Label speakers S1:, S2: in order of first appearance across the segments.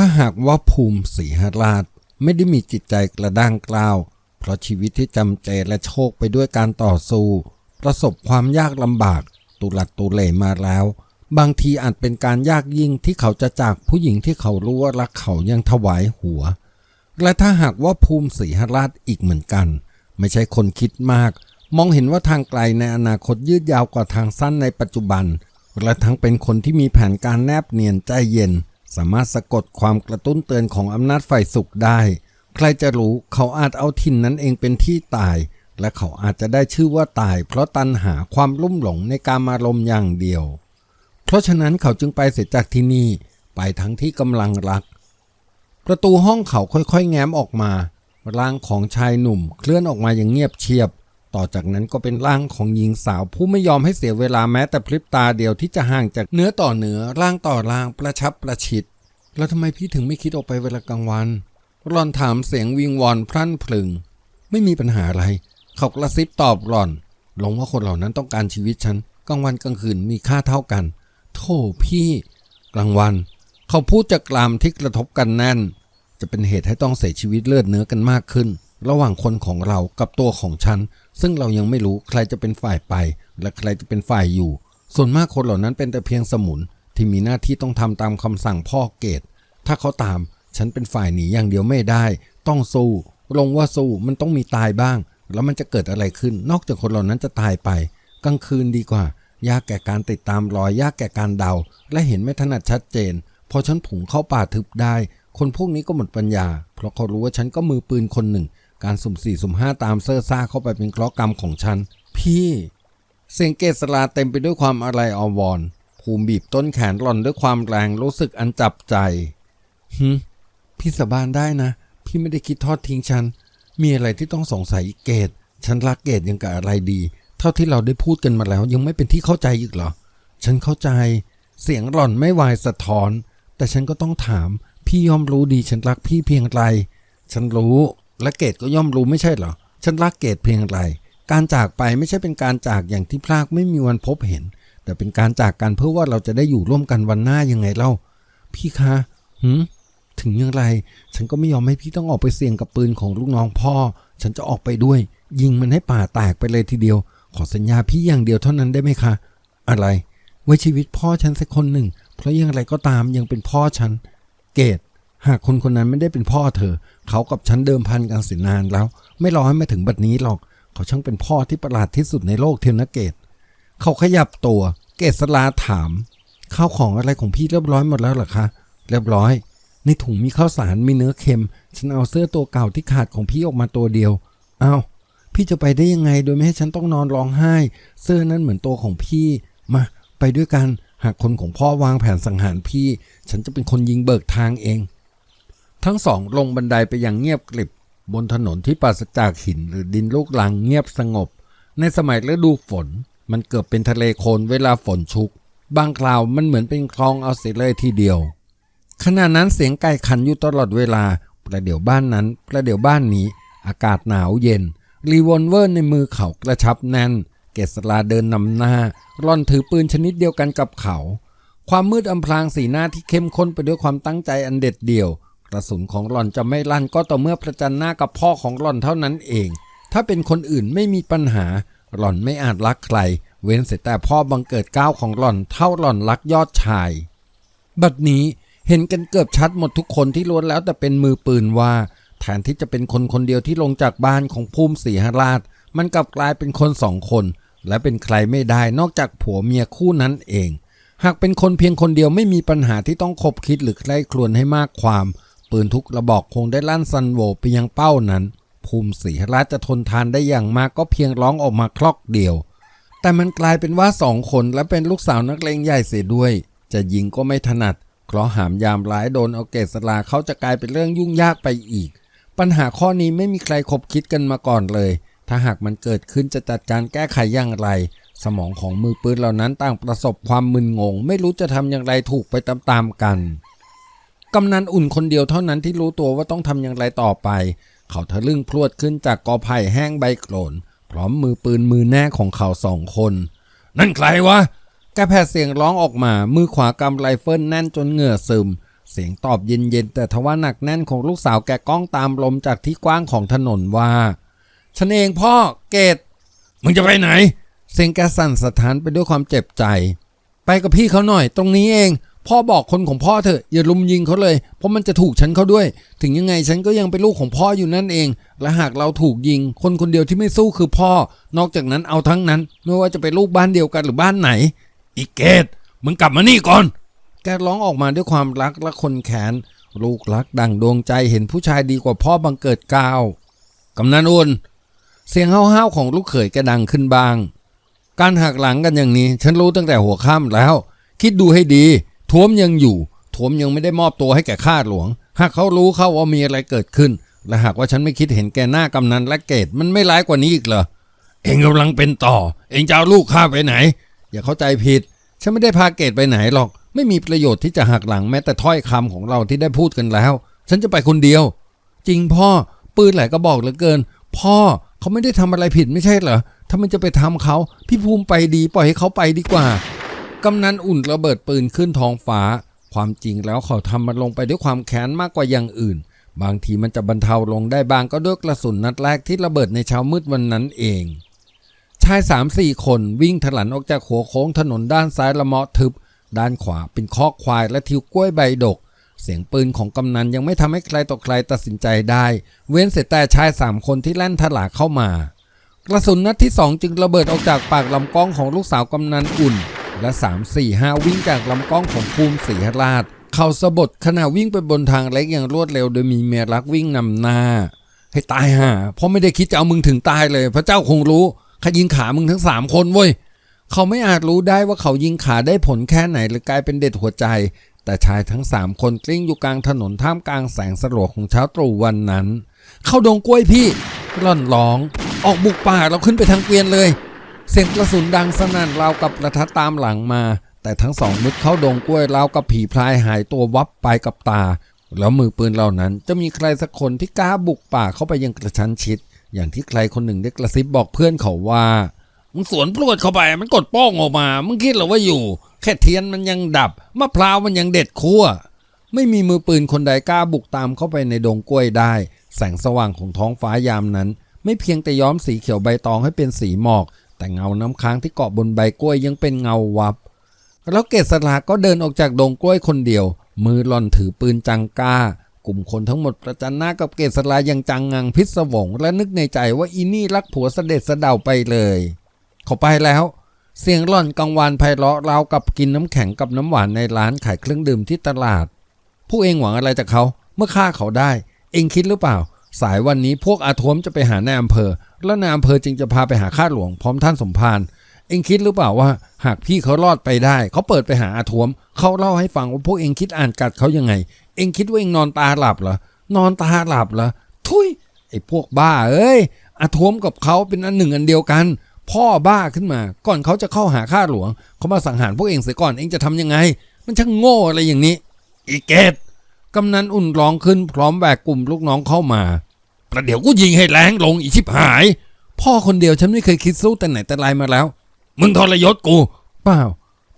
S1: ถ้าหากว่าภูมิศรีหราชไม่ได้มีจิตใจกระด้างกล้าว เพราะชีวิตที่จำเจและโชคไปด้วยการต่อสู้ ประสบความยากลำบาก ตุลัดตุเลมาแล้ว บางทีอาจเป็นการยากยิ่งที่เขาจะจากผู้หญิงที่เขารู้ว่ารักเขายังถวายหัว และถ้าหากว่าภูมิศรีหราชอีกเหมือนกัน ไม่ใช่คนคิดมาก มองเห็นว่าทางไกลในอนาคตยืดยาวกว่าทางสั้นในปัจจุบัน และทั้งเป็นคนที่มีแผนการแนบเนียนใจเย็น สามารถสะกดความกระตุ้นเตือนของอำนาจฝ่ายสุขได้ ใครจะรู้เขาอาจเอาถิ่นนั้นเองเป็นที่ตาย และเขาอาจจะได้ชื่อว่าตาย เพราะตันหาความลุ่มหลงในการมารมอย่างเดียว เพราะฉะนั้นเขาจึงไปเสียจากที่นี่ไปทั้งที่กำลังรัก ประตูห้องเขาค่อยๆ แง้มออกมาร่างของชายหนุ่มเคลื่อนออกมาอย่างเงียบเชียบ ต่อจากนั้นก็เป็นร่างของหญิงสาวผู้ไม่ยอมให้เสียเวลาแม้แต่พริบตาเดียวที่จะห่างจากเนื้อต่อเนื้อร่างต่อร่างประชับประชิด แล้วทำไมพี่ถึงไม่คิดออกไปเวลากลางวันหล่อนถามเสียงวิงวอนพรั่นพรึง ไม่มีปัญหาอะไร เขากระซิบตอบหล่อน หลงว่าคนเหล่านั้นต้องการชีวิตฉันกลางวันกลางคืนมีค่าเท่ากันโธ่พี่ กลางวัน เขาพูดจากกลามที่กระทบกันแน่น จะเป็นเหตุให้ต้องเสียชีวิตเลือดเนื้อกันมากขึ้น ระหว่างคนของเรากับตัวของฉัน ซึ่งเรายังไม่รู้ใครจะเป็นฝ่ายไป และใครจะเป็นฝ่ายอยู่ ส่วนมากคนเหล่านั้นเป็นแต่เพียงสมุนที่มีหน้าที่ต้องทำตามคำสั่งพ่อเกต ถ้าเขาตาม ฉันเป็นฝ่ายหนีอย่างเดียวไม่ได้ ต้องสู้ ลงว่าสู้มันต้องมีตายบ้าง แล้วมันจะเกิดอะไรขึ้น นอกจากคนเหล่านั้นจะตายไป กลางคืนดีกว่า ยากแก่การติดตามรอย ยากแก่การเดา และเห็นไม่ถนัดชัดเจน พอฉันผงเข้าป่าทึบได้ คนพวกนี้ก็หมดปัญญา เพราะเขารู้ว่าฉันก็มือปืนคนหนึ่ง การสุ่มสี่สุ่มห้าตามเซอร์ซ่าเข้าไปเป็นเคราะห์กรรมของฉัน พี่ เสียงเกษราเต็มไปด้วยความอะไรอาวรภูมิบีบต้นแขนหล่อนด้วยความแรงรู้สึกอันจับใจฮึพี่สาบานได้นะ พี่ไม่ได้คิดทอดทิ้งฉัน มีอะไรที่ต้องสงสัยเกตฉันรักเกตยังกับอะไรดี เท่าที่เราได้พูดกันมาแล้ว ยังไม่เป็นที่เข้าใจอีกเหรอ ฉันเข้าใจ เสียงหล่อนไม่วายสะท้อน แต่ฉันก็ต้องถาม พี่ยอมรู้ดีฉันรักพี่เพียงไร ฉันรู้ และเกตก็ย่อมรู้ไม่ใช่เหรอ ฉันรักเกตเพียงไร การจากไปไม่ใช่เป็นการจากอย่างที่พลากไม่มีวันพบเห็น แต่เป็นการจากกันเพื่อว่าเราจะได้อยู่ร่วมกันวันหน้ายังไงเล่า พี่คะหืมถึงอย่างไร ฉันก็ไม่ยอมให้พี่ต้องออกไปเสี่ยงกับปืนของลูกน้องพ่อ ฉันจะออกไปด้วย ยิงมันให้ป่าแตกไปเลยทีเดียว ขอสัญญาพี่อย่างเดียวเท่านั้นได้ไหมคะ อะไร ไว้ชีวิตพ่อฉันสักคนหนึ่ง เพราะอย่างไรก็ตามยังเป็นพ่อฉัน เกต หากคนคนนั้นไม่ได้เป็นพ่อเธอ เขากับฉันเดิมพันกันสินานแล้ว ไม่รอให้มาถึงบัดนี้หรอก เขาช่างเป็นพ่อที่ประหลาดที่สุดในโลกเทนเกต เขาขยับตัว เกษลาถาม ข้าวของอะไรของพี่เรียบร้อยหมดแล้วหรอคะ เรียบร้อย ในถุงมีข้าวสารมีเนื้อเค็ม ฉันเอาเสื้อตัวเก่าที่ขาดของพี่ออกมาตัวเดียว เอา้า พี่จะไปได้ยังไงโดยไม่ให้ฉันต้องนอนร้องไห้ เสื้อนั้นเหมือนตัวของพี่ มา ไปด้วยกัน หากคนของพ่อวางแผนสังหารพี่ ฉันจะเป็นคนยิงเบิกทางเอง ทั้งสองลงบันไดไปอย่างเงียบกริบบนถนนที่ปราศจากหินหรือดินลูกลังเงียบสงบ ในสมัยฤดูฝน มันเกือบเป็นทะเลโคลนเวลาฝนชุก บางคราวมันเหมือนเป็นคลองเอาเสียเลยทีเดียว ขณะนั้นเสียงไก่ขันอยู่ตลอดเวลา ประเดี๋ยวบ้านนั้น ประเดี๋ยวบ้านนี้ อากาศหนาวเย็น รีวอลเวอร์ในมือเขากระชับแน่น เกษราเดินนำหน้าร่อนถือปืนชนิดเดียวกันกับเขา ความมืดอำพรางสีหน้าที่เข้มข้นไปด้วยความตั้งใจอันเด็ดเดี่ยว กระสุนของหล่อนจะไม่ลั่นก็ต่อเมื่อประจันหน้ากับพ่อของหล่อนเท่านั้นเอง ถ้าเป็นคนอื่นไม่มีปัญหา หล่อนไม่อาจรักใคร เว้นเสียแต่พ่อบังเกิดก้าวของหล่อนเท่าหล่อนรักยอดชาย บัดนี้เห็นกันเกือบชัดหมดทุกคนที่ล้วนแล้วแต่เป็นมือปืนว่าแทนที่จะเป็นคนคนเดียวที่ลงจากบ้านของภูมิศรีหราช มันกลับกลายเป็นคนสองคน และเป็นใครไม่ได้นอกจากผัวเมียคู่นั้นเอง หากเป็นคนเพียงคนเดียวไม่มีปัญหาที่ต้องคบคิดหรือใคร่ครวญให้มากความ ปืนทุกระบอกคงได้ลั่นซันโวไปยังเป้านั้น ภูมิศรีหราชจะทนทานได้อย่างมากก็เพียงร้องออกมาคลอกเดียว แต่มันกลายเป็นว่าสองคนและเป็นลูกสาวนักเลงใหญ่เสียด้วย จะยิงก็ไม่ถนัดเพราะหามยามร้ายโดนเอาเกษลาเขาจะกลายเป็นเรื่องยุ่งยากไปอีก ปัญหาข้อนี้ไม่มีใครคบคิดกันมาก่อนเลย ถ้าหากมันเกิดขึ้นจะจัดการแก้ไขอย่างไร สมองของมือปืนเหล่านั้นต่างประสบความมึนงง ไม่รู้จะทำอย่างไรถูกไปตามๆกัน กำนันอุ่นคนเดียวเท่านั้นที่รู้ตัวว่าต้องทำอย่างไรต่อไป เขาทะลึ่งพรวดขึ้นจากกอไผ่แห้งใบโกรนพร้อมมือปืนมือแน่ของเขาสองคน นั่นใครวะแกแผดเสียงร้องออกมา มือขวากำไรเฟิลแน่นจนเหงื่อซึม เสียงตอบเย็นๆแต่ทว่าหนักแน่นของลูกสาวแกก้องตามลมจากที่กว้างของถนนว่าฉันเองพ่อเกตมึงจะไปไหน เสียงแกสั่นสะท้านไปด้วยความเจ็บใจ ไปกับพี่เขาหน่อย ตรงนี้เอง พ่อบอกคนของพ่อเถอะอย่าลุมยิงเขาเลย เพราะมันจะถูกฉันเขาด้วย ถึงยังไงฉันก็ยังเป็นลูกของพ่ออยู่นั่นเอง และหากเราถูกยิง คนคนเดียวที่ไม่สู้คือพ่อ นอกจากนั้นเอาทั้งนั้น ไม่ว่าจะเป็นลูกบ้านเดียวกันหรือบ้านไหน อีเกตมึงกลับมานี่ก่อน แกร้องออกมาด้วยความรักและคนแขน ลูกรักดังดวงใจเห็นผู้ชายดีกว่าพ่อบังเกิดก้าวกำนันอุ่นเสียงห้าวๆของลูกเขยแกดังขึ้นบาง การหักหลังกันอย่างนี้ ฉันรู้ตั้งแต่หัวค่ำแล้ว คิดดูให้ดี ท้วมยังอยู่ท้วมยังไม่ได้มอบตัวให้แก่ข้าหลวง หากเขารู้เข้าว่ามีอะไรเกิดขึ้น และหากว่าฉันไม่คิดเห็นแก่หน้ากำนันและเกตมันไม่ร้ายกว่านี้อีกเหรอเองกำลังเป็นต่อ เองจะเอาลูกข้าไปไหน อย่าเข้าใจผิด ฉันไม่ได้พาเกตไปไหนหรอก ไม่มีประโยชน์ที่จะหักหลังแม้แต่ถ้อยคำของเราที่ได้พูดกันแล้ว ฉันจะไปคนเดียว จริงพ่อ ปืนหลายกระบอกเหลือเกิน พ่อเขาไม่ได้ทำอะไรผิดไม่ใช่เหรอถ้ามันจะไปทำเขา พี่ภูมิไปดีปล่อยให้เขาไปดีกว่า กำนันอุ่นระเบิดปืนขึ้นท้องฟ้า ความจริงแล้วเขาทำมันลงไปด้วยความแค้นมากกว่าอย่างอื่น บางทีมันจะบรรเทาลงได้บางก็ด้วยกระสุนนัดแรกที่ระเบิดในเช้ามืดวันนั้นเอง ชายสามสี่คนวิ่งถลันออกจากหัวโค้งถนนด้านซ้ายละเมาะทึบ ด้านขวาเป็นคอกควายและทิวกล้วยใบดก เสียงปืนของกำนันยังไม่ทำให้ใครต่อใครตัดสินใจได้ เว้นเสียแต่ชายสามคนที่แล่นถลาเข้ามากระสุนนัดที่สองจึงระเบิดออกจากปากลำกล้องของลูกสาวกำนันอุ่น และ 3 4 5 วิ่งจากลำกล้องของภูมิศรีราช เขาสะบดขณะวิ่งไปบนทางเล็กอย่างรวดเร็ว โดยมีเมียรักวิ่งนำหน้า ให้ตายห่าเพราะไม่ได้คิดจะเอามึงถึงตายเลย พระเจ้าคงรู้ขยิงขามึงทั้งสามคนเว้ยเขาไม่อาจรู้ได้ว่าเขายิงขาได้ผลแค่ไหนหรือกลายเป็นเด็ดหัวใจ แต่ชายทั้งสามคนกลิ้งอยู่กลางถนนท่ามกลางแสงสลัวของเช้าตรู่วันนั้น เข้าดงกล้วยพี่ร่อนร้อง ออกบุกป่าเราขึ้นไปทางเกวียนเลย เสียงกระสุนดังสนั่นราวกับระทัดตามหลังมา แต่ทั้งสองมุดเข้าดงกล้วยราวกับผีพลายหายตัววับไปกับตา แล้วมือปืนเหล่านั้นจะมีใครสักคนที่กล้าบุกป่าเข้าไปยังกระชั้นชิด อย่างที่ใครคนหนึ่งได้กระซิบบอกเพื่อนเขาว่ามึงสวนพรวดเข้าไปมันกดป้องออกมา มึงคิดเหรอว่าอยู่ แค่เทียนมันยังดับมะพร้าวมันยังเด็ดคั่วไม่มีมือปืนคนใดกล้าบุกตามเข้าไปในดงกล้วยได้ แสงสว่างของท้องฟ้ายามนั้น ไม่เพียงแต่ย้อมสีเขียวใบตองให้เป็นสีหมอก แต่เงาน้ำค้างที่เกาะบนใบกล้วยยังเป็นเงาวับ แล้วเกษราก็เดินออกจากดงกล้วยคนเดียว มือหล่อนถือปืนจังก้า กลุ่มคนทั้งหมดประจันหน้ากับเกษราอย่างจังงังพิศวง และนึกในใจว่าอีนี่รักผัวเสด็จเสเดาไปเลย เขาไปแล้ว เสียงหล่อนกังวานไพเราะราวกับกินน้ำแข็งกับน้ำหวานในร้านขายเครื่องดื่มที่ตลาด ผู้เองหวังอะไรจากเขาเมื่อฆ่าเขาได้ เองคิดหรือเปล่า สายวันนี้พวกอาทวมจะไปหาในอำเภอ แล้วนายอำเภอจึงจะพาไปหาข้าหลวงพร้อมท่านสมภารเองคิดหรือเปล่าว่า หากพี่เขารอดไปได้ เขาเปิดไปหาอาทวม เขาเล่าให้ฟังว่าพวกเองคิดอ่านกัดเขายังไง เองคิดว่าเองนอนตาหลับเหรอนอนตาหลับเหรอทุยไอ้พวกบ้าเอ้ยอาทวมกับเขาเป็นอันหนึ่งอันเดียวกัน พ่อบ้าขึ้นมา ก่อนเขาจะเข้าหาข้าหลวง เขามาสังหารพวกเองเสียก่อนเองจะทำยังไง มันช่างโง่อะไรอย่างนี้อีเกตกำนันอุ่นร้องขึ้นพร้อมแบกกลุ่มลูกน้องเข้ามา ประเดี๋ยวกูยิงให้แรงลงอีชิบหาย พ่อคนเดียวฉันไม่เคยคิดสู้แต่ไหนแต่ไรมาแล้ว มึงทรยศกู เปล่า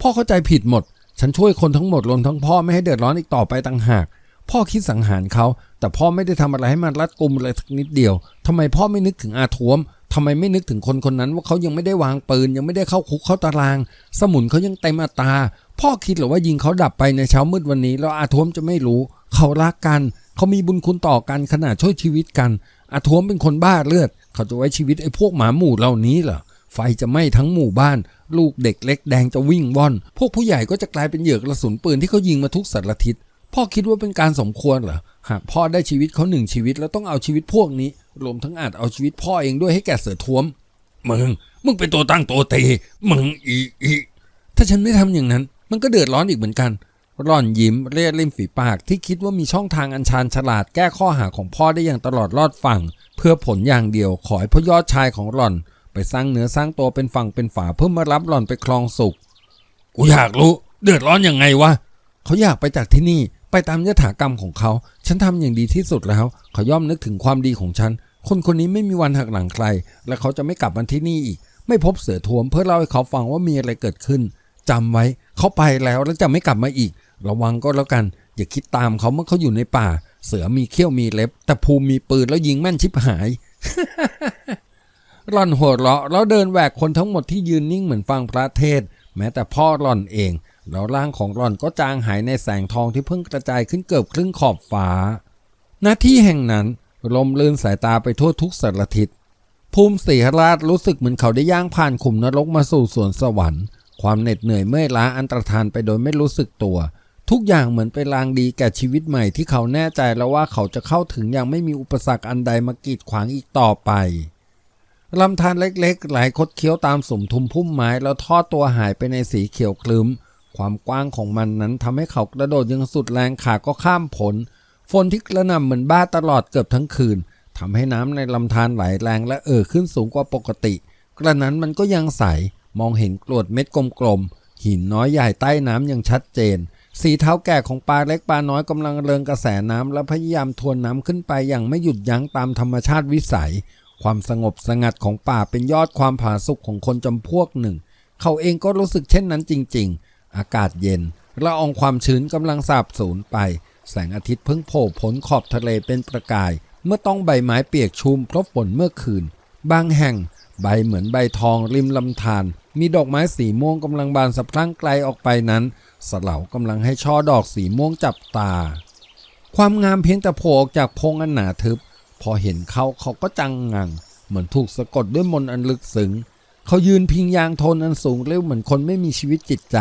S1: พ่อเข้าใจผิดหมด ฉันช่วยคนทั้งหมดรวมทั้งพ่อไม่ให้เดือดร้อนอีกต่อไปต่างหาก พ่อคิดสังหารเขา แต่พ่อไม่ได้ทำอะไรให้มันรัดกุมเลยสักนิดเดียวทำไมพ่อไม่นึกถึงอาทวมทำไมไม่นึกถึงคนคนนั้นว่าเขายังไม่ได้วางปืนยังไม่ได้เข้าคุกเข้าตาราง สมุนเขายังเต็มอัตราพ่อคิดหรือว่ายิงเขาดับไปในเช้ามืดวันนี้แล้วอาทวมจะไม่รู้ เขารักกัน เขามีบุญคุณต่อกันขนาดช่วยชีวิตกันอาทวมเป็นคนบ้าเลือด เขาจะไว้ชีวิตไอ้พวกหมาหมู่เหล่านี้เหรอไฟจะไหม้ทั้งหมู่บ้าน ลูกเด็กเล็กแดงจะวิ่งว่อน พวกผู้ใหญ่ก็จะกลายเป็นเหยื่อกระสุนปืนที่เขายิงมาทุกสารทิศพ่อคิดว่าเป็นการสมควรเหรอหากพ่อได้ชีวิตเขาหนึ่งชีวิตแล้วต้องเอาชีวิตพวกนี้ รวมทั้งอาจเอาชีวิตพ่อเองด้วยให้แก่เสือท้วมมึงมึงเป็นตัวตั้งตัวตีมึงอีอีถ้าฉันไม่ทำอย่างนั้น มันก็เดือดร้อนอีกเหมือนกัน ร่อนยิ้มเรียดริมฝีปากที่คิดว่ามีช่องทางอันชาญฉลาดแก้ข้อหาของพ่อได้อย่างตลอดรอดฝั่ง เพื่อผลอย่างเดียวขอให้พ่อยอดชายของหล่อน ไปสร้างเนื้อสร้างตัวเป็นฝั่งเป็นฝาเพื่อมารับหล่อนไปคลองสุข กูอยากรู้เดือดร้อนยังไงวะเขาอยากไปจากที่นี่ไปตามยถากรรมของเขา ฉันทำอย่างดีที่สุดแล้วเขาย่อมนึกถึงความดีของฉัน คนคนนี้ไม่มีวันหักหลังใคร และเขาจะไม่กลับมาที่นี่อีก ไม่พบเสือทวมเพื่อเล่าให้เขาฟังว่ามีอะไรเกิดขึ้นจำไว้เขาไปแล้วแล้วจะไม่กลับมาอีก ระวังก็แล้วกัน อย่าคิดตามเขาเมื่อเขาอยู่ในป่า เสือมีเขี้ยวมีเล็บ แต่ภูมิมีปืนแล้วยิงแม่นชิบหายร่อนหัวเราะแล้วเดินแหวกคนทั้งหมดที่ยืนนิ่งเหมือนฟังพระเทศ แม้แต่พ่อร่อนเอง แล้วร่างของร่อนก็จางหายในแสงทองที่เพิ่งกระจายขึ้นเกือบครึ่งขอบฟ้า หน้าที่แห่งนั้นลมลื่นสายตาไปทั่วทุกสารทิศภูมิศรีราชรู้สึกเหมือนเขาได้ย่างผ่านขุมนรกมาสู่สวนสวรรค์ ความเหน็ดเหนื่อยเมื่อยล้าอันตรธานไปโดยไม่รู้สึกตัว ทุกอย่างเหมือนเป็นลางดีแก่ชีวิตใหม่ที่เขาแน่ใจแล้วว่าเขาจะเข้าถึงอย่างไม่มีอุปสรรคอันใดมากีดขวางอีกต่อไปลำธารเล็กๆ ไหลคดเคี้ยวตามสมทุมพุ่มไม้แล้วทอดตัวหายไปในสีเขียวคลึ้ม ความกว้างของมันนั้นทำให้เขากระโดดยังสุดแรงขาก็ข้ามผล ฝนที่กระหน่ำเหมือนบ้าตลอดเกือบทั้งคืนทำให้น้ำในลำธารไหลแรงและเอ่อขึ้นสูงกว่าปกติ กระนั้นมันก็ยังใส มองเห็นกรวดเม็ดกลมๆหินน้อยใหญ่ใต้น้ำอย่างชัดเจน สีเท้าแก่ของปลาเล็กปลาน้อยกำลังเริงกระแสน้ำและพยายามทวนน้ำขึ้นไปอย่างไม่หยุดยั้งตามธรรมชาติวิสัย ความสงบสงัดของป่าเป็นยอดความผาสุกของคนจำพวกหนึ่ง เขาเองก็รู้สึกเช่นนั้นจริง ๆ อากาศเย็นละอองความชื้นกำลังสาบสูญไป แสงอาทิตย์เพิ่งโผล่พ้นขอบทะเลเป็นประกาย เมื่อต้องใบไม้เปียกชุ่มเพราะฝนเมื่อคืน บางแห่ง ใบเหมือนใบทองริมลำธารมีดอกไม้สีม่วงกำลังบานสะพรั่งไกลออกไปนั้น สเหลากำลังให้ช่อดอกสีม่วงจับตา ความงามเพียงแต่โผล่ออกจากพงอันหนาทึบ พอเห็นเขาเขาก็จังงัง เหมือนถูกสะกดด้วยมนต์อันลึกซึ้งเขายืนพิงยางทนอันสูงเร็วเหมือนคนไม่มีชีวิตจิตใจ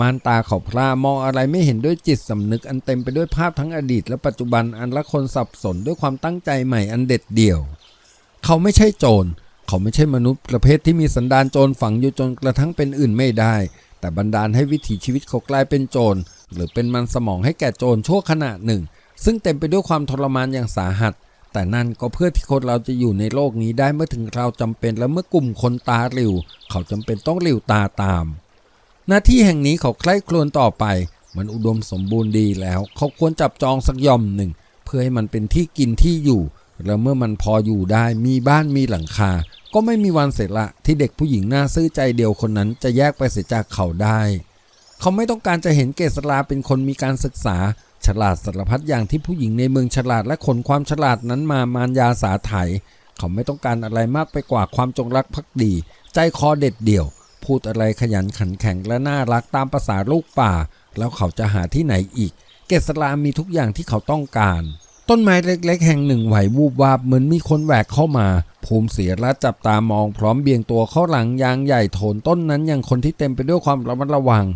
S1: มานตาเขาพร่ามองอะไรไม่เห็นด้วยจิตสำนึกอันเต็มไปด้วยภาพทั้งอดีต และปัจจุบันอันละคนสับสนด้วยความตั้งใจใหม่อันเด็ดเดี่ยว เขาไม่ใช่โจรเขาไม่ใช่มนุษย์ประเภทที่มีสันดานโจรฝังอยู่จนกระทั่งเป็นอื่นไม่ได้ แต่บันดาลให้วิถีชีวิตเขากลายเป็นโจร หรือเป็นมันสมองให้แก่โจรชั่วขณะหนึ่ง ซึ่งเต็มไปด้วยความทรมานอย่างสาหัส แต่นั่นก็เพื่อที่คนเราจะอยู่ในโลกนี้ได้เมื่อถึงเราจำเป็นและเมื่อกลุ่มคนตาหลิว เขาจำเป็นต้องหลิวตาตาม หน้าที่แห่งนี้เขาใคร่ครวญต่อไป มันอุดมสมบูรณ์ดีแล้ว เขาควรจับจองสักย่อมหนึ่ง เพื่อให้มันเป็นที่กินที่อยู่ แล้วเมื่อมันพออยู่ได้มีบ้านมีหลังคา ก็ไม่มีวันเสร็จละที่เด็กผู้หญิงหน้าซื่อใจเดียวคนนั้นจะแยกไปเสียจากเขาได้ เขาไม่ต้องการจะเห็นเกษราเป็นคนมีการศึกษา ฉลาดสารพัดอย่างที่ผู้หญิงในเมืองฉลาดและขนความฉลาดนั้นมามารยาสาไถเขาไม่ต้องการอะไรมากไปกว่าความจงรักภักดี ใจคอเด็ดเดี่ยว พูดอะไรขยันขันแข็งและน่ารักตามภาษาลูกป่า แล้วเขาจะหาที่ไหนอีก เกษรามีทุกอย่างที่เขาต้องการ ต้นไม้เล็ก ๆ แห่งหนึ่งไหววูบวาบเหมือนมีคนแหวกเข้ามา ภูมิเสียและจับตามองพร้อมเบี่ยงตัวเข้าหลังยางใหญ่โถนต้นนั้นอย่างคนที่เต็มไปด้วยความระมัดระวัง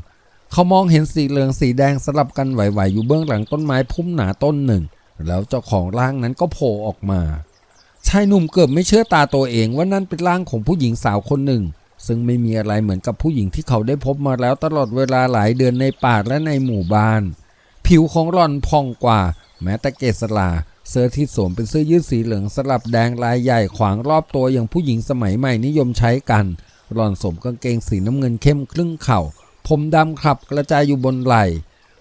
S1: เขามองเห็นสีเหลืองสีแดงสลับกันไหวๆอยู่เบื้องหลังต้นไม้พุ่มหนาต้นหนึ่ง แล้วเจ้าของร่างนั้นก็โผล่ออกมาชายหนุ่มเกือบไม่เชื่อตาตัวเองว่านั่นเป็นร่างของผู้หญิงสาวคนหนึ่ง ซึ่งไม่มีอะไรเหมือนกับผู้หญิงที่เขาได้พบมาแล้วตลอดเวลาหลายเดือนในป่าและในหมู่บ้าน ผิวของหล่อนพองกว่า แม้แต่เกศลา เสื้อที่สวมเป็นเสื้อยืดสีเหลืองสลับแดงลายใหญ่ขวางรอบตัวอย่างผู้หญิงสมัยใหม่นิยมใช้กัน หล่อนสวมกางเกงสีน้ำเงินเข้มครึ่งเข่า ผมดำขับกระจายอยู่บนไหล่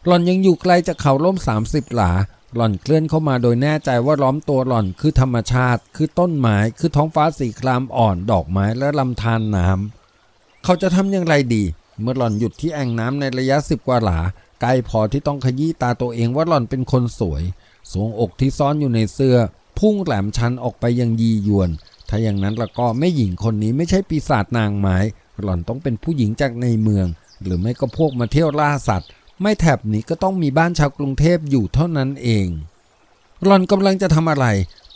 S1: หล่อนยังอยู่ไกลจากเขาล่ม 30 หลา หล่อนเคลื่อนเข้ามาโดยแน่ใจว่าล้อมตัวหล่อนคือธรรมชาติ คือต้นไม้ คือท้องฟ้าสีครามอ่อน ดอกไม้และลำธารน้ำ เขาจะทำอย่างไรดี เมื่อหล่อนหยุดที่แอ่งน้ำในระยะสิบกว่าหลาใกลพอที่ต้องขยี้ตาตัวเองว่าหล่อนเป็นคนสวย สวงอกที่ซ่อนอยู่ในเสื้อ พุ่งแหลมชันออกไปยังยียวน ถ้าอย่างนั้นละก็ไม่หญิงคนนี้ไม่ใช่ปีศาจนางไม้ หล่อนต้องเป็นผู้หญิงจากในเมือง หรือไม่ก็พวกมาเที่ยวล่าสัตว์ ไม่แถบนี้ก็ต้องมีบ้านชาวกรุงเทพอยู่เท่านั้นเอง หล่อนกำลังจะทำอะไร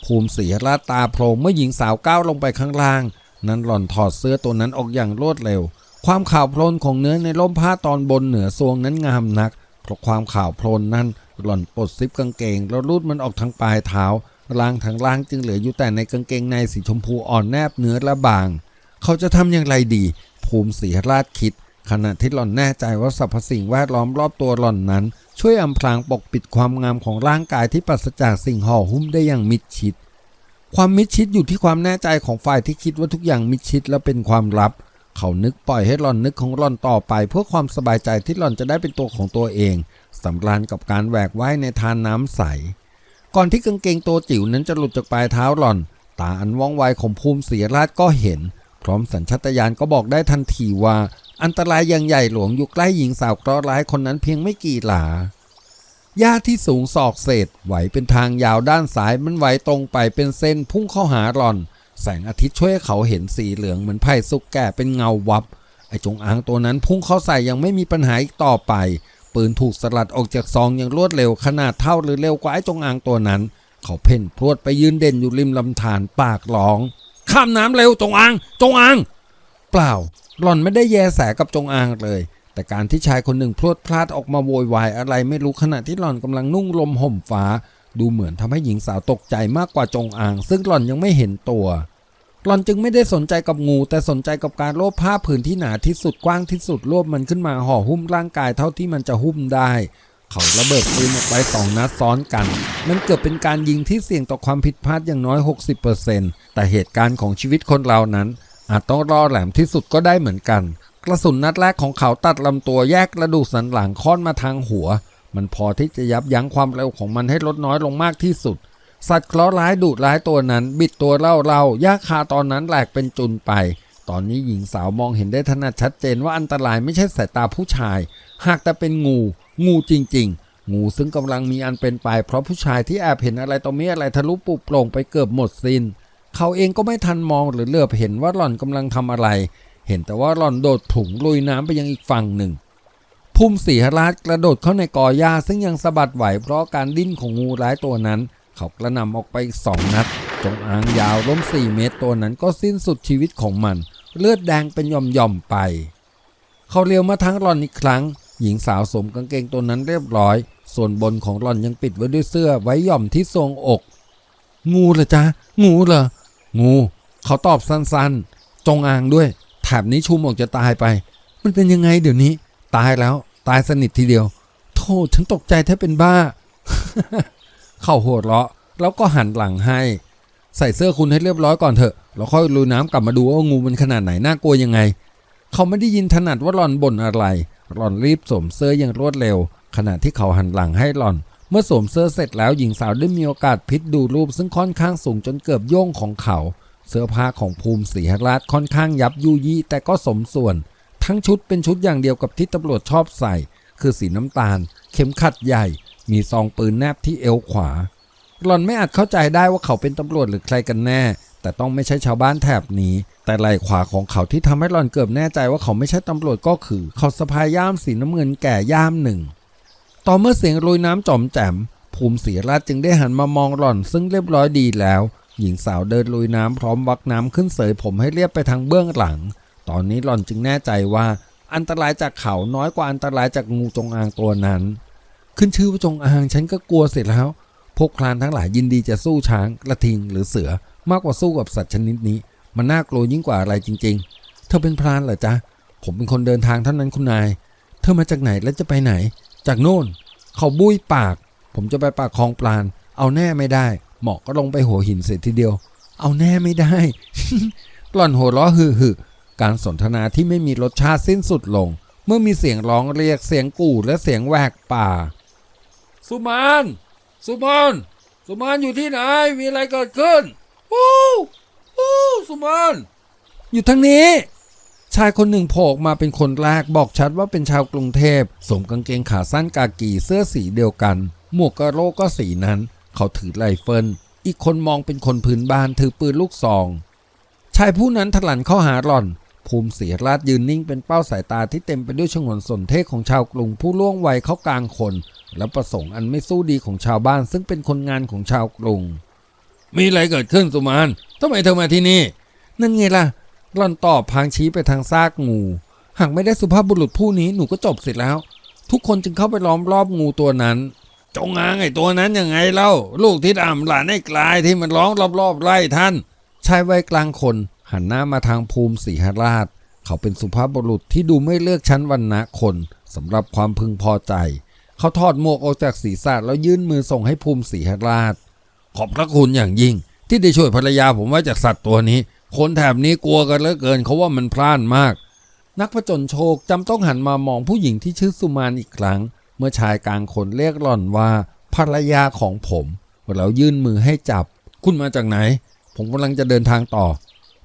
S1: ภูมิเสียลาดตาโพรงเมื่อหญิงสาวก้าวลงไปข้างล่าง นั้นหล่อนถอดเสื้อตัวนั้นออกอย่างรวดเร็ว ความขาวโพลนของเนื้อในร่มผ้าตอนบนเหนือทรวงนั้นงามนักเพราะความขาวโพลนนั้น หล่อนปลดซิปกางเกง แล้วรูดมันออกทางปลายเท้าล่างทางล่างจึงเหลืออยู่แต่ในกางเกงในสีชมพูอ่อนแนบเนื้อและบาง เขาจะทำอย่างไรดี ภูมิเสีราชคิด ขณะที่หล่อนแน่ใจว่าสรรพสิ่งแวดล้อมรอบตัวหล่อนนั้น ช่วยอำพรางปกปิดความงามของร่างกายที่ปราศจากสิ่งห่อหุ้มได้อย่างมิดชิด ความมิดชิดอยู่ที่ความแน่ใจของฝ่ายที่คิดว่าทุกอย่างมิดชิดและเป็นความลับ เขานึกปล่อยให้หล่อนนึกของหล่อนต่อไป เพื่อความสบายใจที่หล่อนจะได้เป็นตัวของตัวเอง สำราญกับการแหวกว่ายในทานน้ำใส ก่อนที่กางเกงตัวจิ๋วนั้นจะหลุดจากปลายเท้าหล่อน ตาอันว่องไวของภูมิเสียราชก็เห็น พร้อมสัญชาตญาณก็บอกได้ทันทีว่า อันตรายอย่างใหญ่หลวงอยู่ใกล้หญิงสาวเคราะร้ายคนนั้นเพียงไม่กี่หลาหญ้าที่สูงศอกเศษไหวเป็นทางยาวด้านซ้ายมันไหวตรงไปเป็นเส้นพุ่งเข้าหาหลอน แสงอาทิตย์ช่วยเขาเห็นสีเหลืองเหมือนไผ่สุกแก่เป็นเงาวับ ไอจงอางตัวนั้นพุ่งเข้าใส่ยังไม่มีปัญหาอีกต่อไป ปืนถูกสลัดออกจากซองอย่างรวดเร็วขนาดเท่าหรือเร็วกว่าไอ้จงอางตัวนั้น เขาเพ่นพรวดไปยืนเด่นอยู่ริมลำธารปากร้อง ข้ามน้ำเร็วจงอาง จงอาง เปล่า หล่อนไม่ได้แยแสกับจงอางเลย แต่การที่ชายคนหนึ่งพรวดพลาดออกมาโวยวายอะไรไม่รู้ขณะที่หล่อนกำลังนุ่งลมห่มฟ้า ดูเหมือนทำให้หญิงสาวตกใจมากกว่าจงอาง ซึ่งหล่อนยังไม่เห็นตัว หลอนจึงไม่ได้สนใจกับงู แต่สนใจกับการโลบผ้าผืนที่หนาที่สุดกว้างที่สุดรวบมันขึ้นมาห่อหุ้มร่างกายเท่าที่มันจะหุ้มได้ เขาระเบิดปืนออกไปสองนัดซ้อนกัน มันเกือบเป็นการยิงที่เสี่ยงต่อความผิดพลาดอย่างน้อย 60%แต่เหตุการณ์ของชีวิตคนเรานั้น อาจต้องรอแหลมที่สุดก็ได้เหมือนกัน กระสุนนัดแรกของเขาตัดลำตัวแยกกระดูกสันหลังค่อนมาทางหัว มันพอที่จะยับยั้งความเร็วของมันให้ลดน้อยลงมากที่สุด สัตว์เคราะห์ร้ายดุร้ายตัวนั้น บิดตัวเล่าเล่ายาคาตอนนั้นแหลกเป็นจุนไป ตอนนี้หญิงสาวมองเห็นได้ถนัดชัดเจนว่าอันตรายไม่ใช่สายตาผู้ชาย หากแต่เป็นงู งูจริง ๆ งูซึ่งกำลังมีอันเป็นไป เพราะผู้ชายที่แอบเห็นอะไรต่อมีอะไรทะลุปุโปร่งไปเกือบหมดสิน้น เขาเองก็ไม่ทันมองหรือเลือบเห็นว่าหล่อนกำลังทำอะไร เห็นแต่ว่าหล่อนโดดถุงลุยน้ำไปยังอีกฝั่งหนึ่งภูมิสีหราชกระโดดเข้าในกอหญ้าซึ่งยังสะบัดไหวเพราะการดิ้นของงูร้ายตัวนั้น เขากระนำออกไปสองนัด จงอางยาวล้มสี่เมตรตัวนั้นก็สิ้นสุดชีวิตของมัน เลือดแดงเป็นหย่อมๆไป เขาเลี้ยวมาทั้งหลอนอีกครั้ง หญิงสาวสวมกางเกงตัวนั้นเรียบร้อย ส่วนบนของหลอนยังปิดไว้ด้วยเสื้อไว้หย่อมที่ทรงอก งูเหรอจ๊ะ งูเหรอ งู เขาตอบสั้นๆ จงอางด้วย แถบนี้ชูมออกจะตายไป มันเป็นยังไงเดี๋ยวนี้ ตายแล้ว ตายสนิททีเดียวโธ่ฉันตกใจแทบเป็นบ้า เข้าหัวเราะ แล้วก็หันหลังให้ ใส่เสื้อคุณให้เรียบร้อยก่อนเถอะแล้วค่อยลุยน้ำกลับมาดูว่างูมันขนาดไหนน่ากลัวยังไง เขาไม่ได้ยินถนัดว่าหล่อนบ่นอะไร หล่อนรีบสวมเสื้ออย่างรวดเร็ว ขณะที่เขาหันหลังให้หล่อน เมื่อสวมเสื้อเสร็จแล้วหญิงสาวได้มีโอกาสพลิกดูรูป ซึ่งค่อนข้างสูงจนเกือบโย่งของเขา เสื้อผ้าของภูมิศรีหราชค่อนข้างยับยุยี่แต่ก็สมส่วน ทั้งชุดเป็นชุดอย่างเดียวกับที่ตำรวจชอบใส่ คือสีน้ำตาล เข็มขัดใหญ่ มีซองปืนแนบที่เอวขวา หล่อนไม่อาจเข้าใจได้ว่าเขาเป็นตำรวจหรือใครกันแน่ แต่ต้องไม่ใช่ชาวบ้านแถบนี้ แต่ไหล่ขวาของเขาที่ทำให้หล่อนเกือบแน่ใจว่าเขาไม่ใช่ตำรวจก็คือ เขาสะพายย่ามสีน้ำเงินแก่ย่ามหนึ่ง ต่อเมื่อเสียงลุยน้ำจอมแจ่มภูมิศรีราชจึงได้หันมามองหล่อนซึ่งเรียบร้อยดีแล้ว หญิงสาวเดินลุยน้ำพร้อมวักน้ำขึ้นเสยผมให้เรียบไปทางเบื้องหลัง ตอนนี้หล่อนจึงแน่ใจว่า อันตรายจากเขาน้อยกว่าอันตรายจากงูจงอางตัวนั้น ขึ้นชื่อว่าจงอางฉันก็กลัวเสร็จแล้ว พวกพลานทั้งหลายยินดีจะสู้ช้างกระทิงหรือเสือมากกว่าสู้กับสัตว์ชนิดนี้ มันน่ากลัวยิ่งกว่าอะไรจริง ๆ เธอเป็นพรานเหรอจ๊ะผมเป็นคนเดินทางเท่านั้นคุณนาย เธอมาจากไหนและจะไปไหน จากโน่น เขาบุ้ยปาก ผมจะไปปากคลองปลาน เอาแน่ไม่ได้ หมอกก็ลงไปหัวหินเสร็จทีเดียว เอาแน่ไม่ได้ หล่อนหัวเราะฮือฮือการสนทนาที่ไม่มีรสชาติสิ้นสุดลง เมื่อมีเสียงร้องเรียกเสียงกู่และเสียงแหวกป่า สุมาน สุมาน สุมานอยู่ที่ไหน มีอะไรเกิดขึ้นวู้วู้สุมาน อยู่ทางนี้ ชายคนหนึ่งโผล่มาเป็นคนแรกบอกชัดว่าเป็นชาวกรุงเทพสวมกางเกงขาสั้นกากีเสื้อสีเดียวกัน หมวกกระโลกก็สีนั้น เขาถือไรเฟิลอีกคนมองเป็นคนพื้นบ้านถือปืนลูกซอง ชายผู้นั้นถลันเข้าหาหล่อน ภูมิเสียราชยืนนิ่งเป็นเป้าสายตาที่เต็มไปด้วยชงนสนเทศของชาวกรุงผู้ล่วงวัยเข้ากลางคน และประสงค์อันไม่สู้ดีของชาวบ้านซึ่งเป็นคนงานของชาวกรุง มีอะไรเกิดขึ้นสุมานทำไมเธอมาที่นี่ นั่นไงล่ะหล่อนตอบพางชี้ไปทางซากงู หากไม่ได้สุภาพบุรุษผู้นี้หนูก็จบเสร็จแล้ว ทุกคนจึงเข้าไปล้อมรอบงูตัวนั้นจงอางไอ้ตัวนั้นยังไงเล่า ลูกที่ดำหลานไอ้กลายที่มันร้องรอบๆไล่ท่านชายวัยกลางคนหันหน้ามาทางภูมิศรีหราช เขาเป็นสุภาพบุรุษที่ดูไม่เลือกชั้นวรรณะคนสำหรับความพึงพอใจ เขาถอดหมวกออกจากศีรษะแล้วยื่นมือส่งให้ภูมิศรีหราช ขอบพระคุณอย่างยิ่ง ที่ได้ช่วยภรรยาผมไว้จากสัตว์ตัวนี้ คนแถบนี้กลัวกันเหลือเกินเขาว่ามันพล่านมาก นักผจญโชคจำต้องหันมามองผู้หญิงที่ชื่อสุมานอีกครั้ง เมื่อชายกลางคนเรียกหล่อนว่าภรรยาของผมแล้วยื่นมือให้จับ คุณมาจากไหน ผมกำลังจะเดินทางต่อ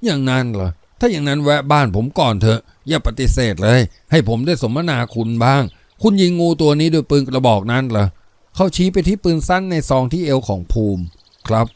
S1: อย่างนั้นเหรอถ้าอย่างนั้นแวะบ้านผมก่อนเถอะ อย่าปฏิเสธเลย ให้ผมได้สมนาคุณบ้าง คุณยิงงูตัวนี้ด้วยปืนกระบอกนั้นเหรอเขาชี้ไปที่ปืนสั้นในซองที่เอวของภูมิ ครับ